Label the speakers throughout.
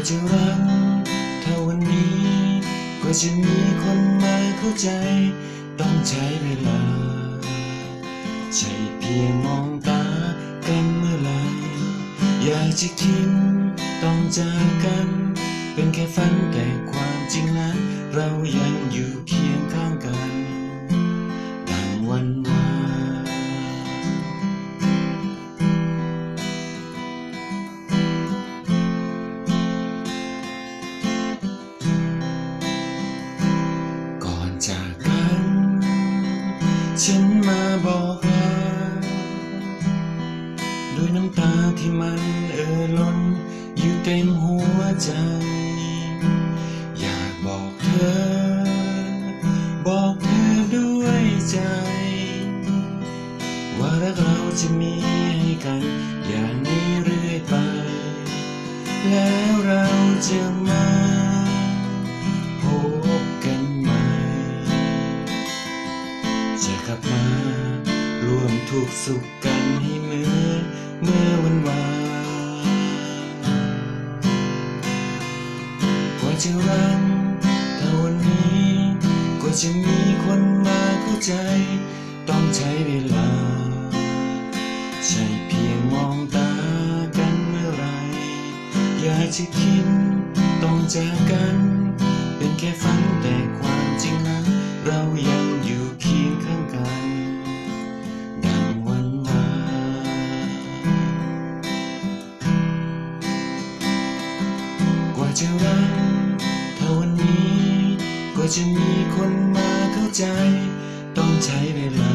Speaker 1: ว่าจะรักเท่าวันนี้กว่าจะมีคนมาเข้าใจ ต้องใช้เวลา ใช่เพียงมองตากันเมื่อไหร่อยากจะคิดต้องจากกัน เป็นแค่ฝันแต่ความจริงนั้น เรายังอยู่เคียง ด้วยน้ำตาที่มันเอ่อล้น อยู่เต็มหัวใจ อยากบอกเธอ บอกเธอด้วยใจ ว่ารักเราจะมีให้กัน อย่างนี้เรื่อยไป แล้วเราจะมาพบกันใหม่ จะกลับมาร่วมทุกสุขกันให้ เมื่อวันวานกว่าจะรักเท่าวันนี้กว่าจะมีคนมาเข้าใจ ต้องใช้เวลา ใช่เพียงมองตากันเมื่อไร อยากจะคิดต้องจากกัน เป็นแค่ฝันแต่ความจริงนั้นเรายังอยู่เจะรักเท่าวันนี้ ก็จะมีคนมาเข้าใจ ต้องใช้เวลา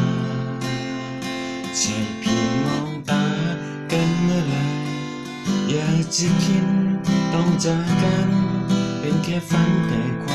Speaker 1: ใช่เพียงมองตากันเมื่อไหรอยากจะคิดต้องจากกัน เป็นแค่ฝันแต่ความ